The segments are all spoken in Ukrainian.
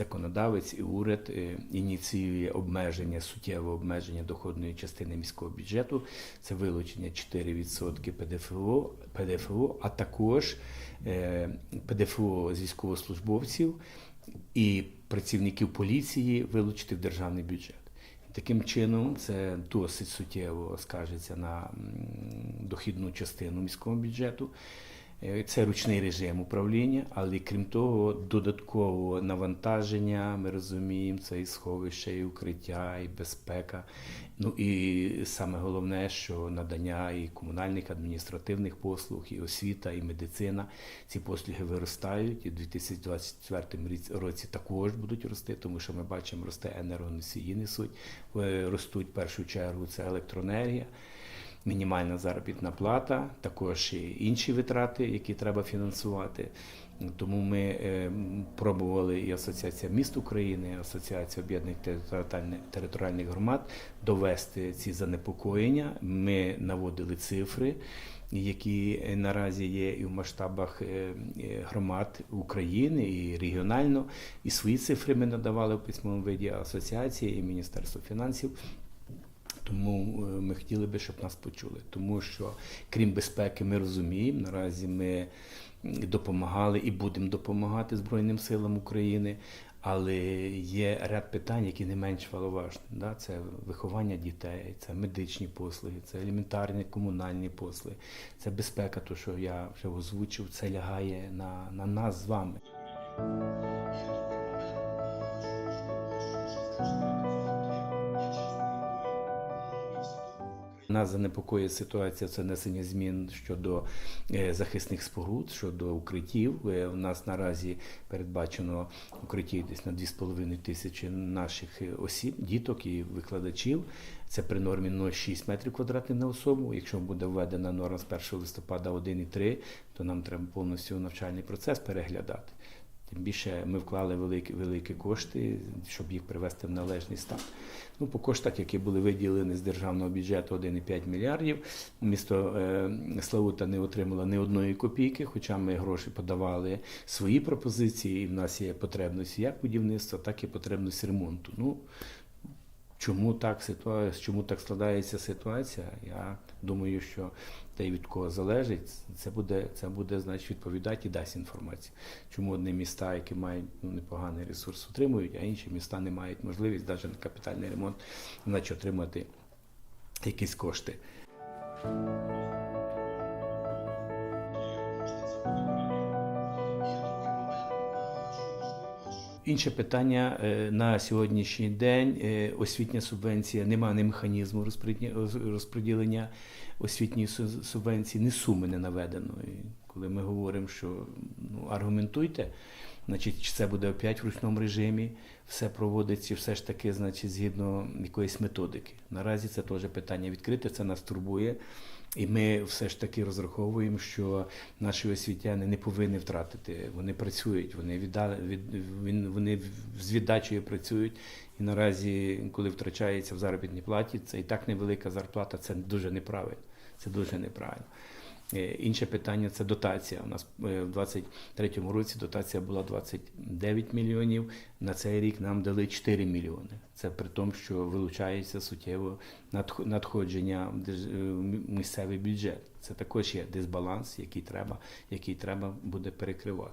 законодавець і уряд е, ініціює обмеження, суттєве обмеження доходної частини міського бюджету. Це вилучення 4% ПДФО, ПДФО, а також е, ПДФО з військовослужбовців і працівників поліції вилучити в державний бюджет. Таким чином, це досить суттєво скажеться на дохідну частину міського бюджету. Е, Це ручний режим управління, але крім того, додатково навантаження, ми розуміємо, це і сховище, і укриття, і безпека. Ну і саме головне, що надання і комунальних адміністративних послуг, і освіта, і медицина. Ці послуги виростають, і в 2024 році також будуть рости, тому що ми бачимо, росте енергоносії несуть, е, ростуть в першу чергу це електроенергія мінімальна заробітна плата, також і інші витрати, які треба фінансувати. Тому ми е, пробували і Асоціація міст України, і Асоціація об'єднаних територіальних- громад довести ці занепокоєння. Ми наводили цифри, які е, наразі є і в масштабах е, громад України і регіонально. І свої цифри ми надавали в письмовому виді асоціації і Міністерство фінансів. Тому е, ми хотіли би, щоб нас почули. Тому що, крім безпеки, ми розуміємо, наразі ми допомагали і будемо допомагати Збройним силам України. Але є ряд питань, які не менш маловажні. Да? Це виховання дітей, це медичні послуги, це елементарні комунальні послуги, це безпека, то що я вже озвучив, це лягає на, на нас з вами. Нас занепокоює ситуація це несення змін щодо е, захисних споруд, щодо укриттів. Е, У нас наразі передбачено укриттів десь на 2,5 тисячі наших е, осіб, діток і викладачів. Це при нормі 0,6 метрів квадратних на особу. Якщо буде введена норма з 1 листопада 1,3, то нам треба повністю навчальний процес переглядати. Тим більше ми вклали великі, великі кошти, щоб їх привести в належний стан. Ну, по коштах, які були виділені з державного бюджету 1,5 мільярдів, місто е, Славута не отримало ні одної копійки, хоча ми гроші подавали свої пропозиції, і в нас є потребність як будівництва, так і потребність ремонту. Ну, Чому так ситуація, чому так складається ситуація? Я думаю, що те, від кого залежить, це буде, це буде значить, відповідати і дасть інформацію. Чому одні міста, які мають ну, непоганий ресурс, отримують, а інші міста не мають можливість навіть на капітальний ремонт, значить отримати якісь кошти. Інше питання е, на сьогоднішній день е, освітня субвенція, немає ні механізму розподілення освітньої субвенції, ні суми не наведено. І коли ми говоримо, що ну, аргументуйте, значить, чи це буде опять в ручному режимі, все проводиться все ж таки, значить, згідно якоїсь методики. Наразі це теж питання відкрите, це нас турбує. І ми все ж таки розраховуємо, що наші освітяни не повинні втратити. Вони працюють, вони віддали від вони з віддачею працюють. І наразі, коли втрачається в заробітній платі, це і так невелика зарплата, це дуже неправильно. Це дуже неправильно. Е, Інше питання це дотація. У нас е, в 23-му році дотація була 29 мільйонів. На цей рік нам дали 4 мільйони. Це при тому, що вилучається суттєво надх- надходження е, в місцевий бюджет. Це також є дисбаланс, який треба, який треба буде перекривати.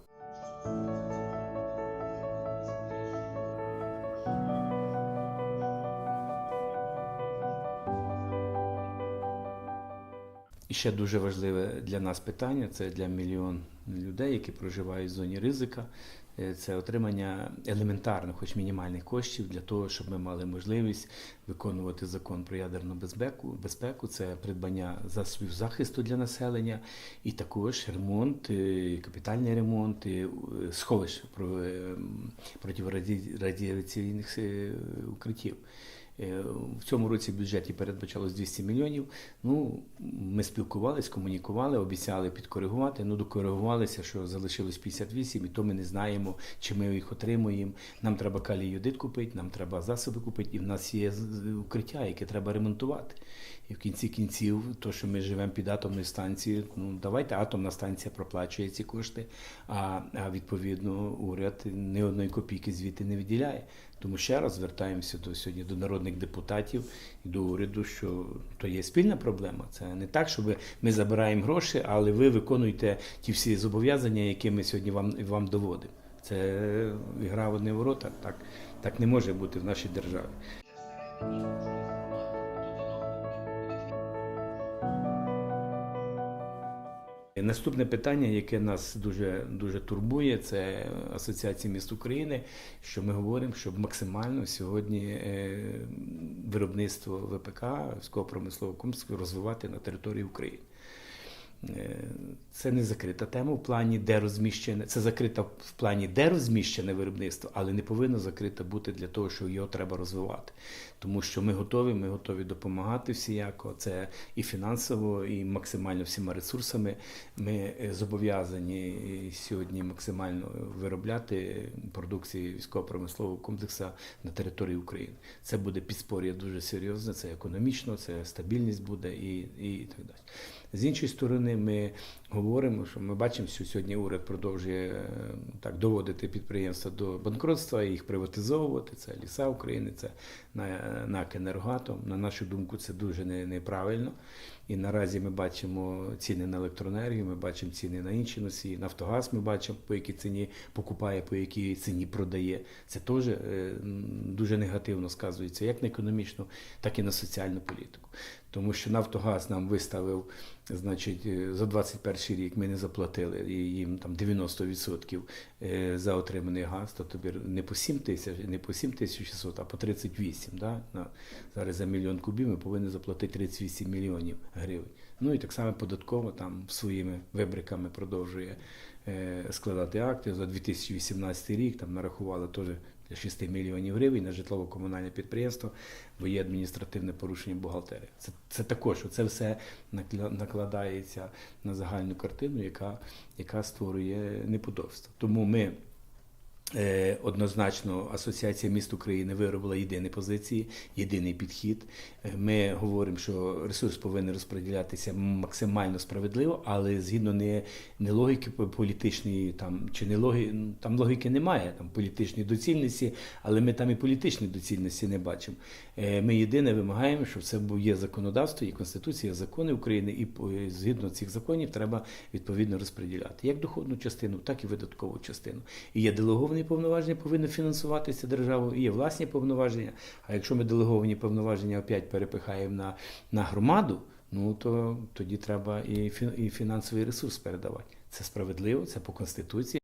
Ще дуже важливе для нас питання це для мільйон людей, які проживають в зоні ризика. е, Це отримання елементарних, хоч мінімальних коштів для того, щоб ми мали можливість виконувати закон про ядерну безпеку. Безпеку це придбання засобів захисту для населення, і також ремонт, е, капітальний ремонт, е, сховищ про- протирадіаційних укриттів. Е, В цьому році в бюджеті передбачалось 200 мільйонів. Ну, ми спілкувалися, комунікували, обіцяли підкоригувати. Ну, докоригувалися, що залишилось 58, і то ми не знаємо, чи ми їх отримуємо. Нам треба калій йодит купити, нам треба засоби купити, і в нас є укриття, яке треба ремонтувати. І в кінці кінців, то, що ми живемо під атомною станцією, ну давайте атомна станція проплачує ці кошти, а, а відповідно уряд ні одної копійки звідти не виділяє. Тому ще раз звертаємося до сьогодні до народних депутатів і до уряду, що то є спільна проблема. Це не так, що ви- ми забираємо гроші, але ви виконуєте ті всі зобов'язання, які ми сьогодні вам, вам доводимо. Це гра в одне ворота. Так, так не може бути в нашій державі. Наступне питання, яке нас дуже дуже турбує, це Асоціація міст України. Що ми говоримо, щоб максимально сьогодні е, виробництво ВПК військово-промислового комплексу розвивати на території України. Е, Це не закрита тема в плані, де розміщене. Це закрита в плані, де розміщене виробництво, але не повинно закрита бути для того, що його треба розвивати. Тому що ми готові, ми готові допомагати всіяко. Це і фінансово, і максимально всіма ресурсами. Ми е, зобов'язані сьогодні максимально виробляти продукції військово-промислового комплексу на території України. Це буде підспор'я дуже серйозне, це економічно, це стабільність буде і, і так далі. З іншої сторони, ми говоримо, що ми бачимо, що сьогодні уряд продовжує е, так доводити підприємства до банкротства, їх приватизовувати. Це ліса України, це на- «Енергоатом». На нашу думку, це дуже не- неправильно. І наразі ми бачимо ціни на електроенергію, ми бачимо ціни на інші носії. Нафтогаз ми бачимо, по якій ціні покупає, по якій ціні продає. Це теж е, дуже негативно сказується як на економічну, так і на соціальну політику. Тому що Нафтогаз нам виставив, значить, е, за 21 рік ми не заплатили і їм там 90% е, за отриманий газ, то тобі не по 7 тисяч, не по 7 тисяч 600, а по 38. Да? Зараз за мільйон кубів ми повинні заплатити 38 мільйонів гривень. Ну і так само податково там своїми вибриками продовжує е, складати акти. За 2018 рік там нарахували теж 6 мільйонів гривень на житлово-комунальне підприємство, бо є адміністративне порушення бухгалтерії. Це, це також це все накладається на загальну картину, яка, яка створює неподобство. Тому ми. Е, Однозначно, Асоціація міст України виробила єдині позиції, єдиний підхід. Е, Ми говоримо, що ресурс повинен розподілятися максимально справедливо, але згідно не, не логіки політичної, там чи не логі, там логіки немає, там політичної доцільності, але ми там і політичної доцільності не бачимо. Е, Ми єдине вимагаємо, щоб це є законодавство, є конституція, закони України, і згідно цих законів треба відповідно розподіляти як доходну частину, так і видаткову частину. І є делеговані повноваження, повинні фінансуватися державою, і є власні повноваження. А якщо ми делеговані повноваження опять перепихаємо на, на громаду, ну то тоді треба і, фі- і фінансовий ресурс передавати. Це справедливо, це по конституції.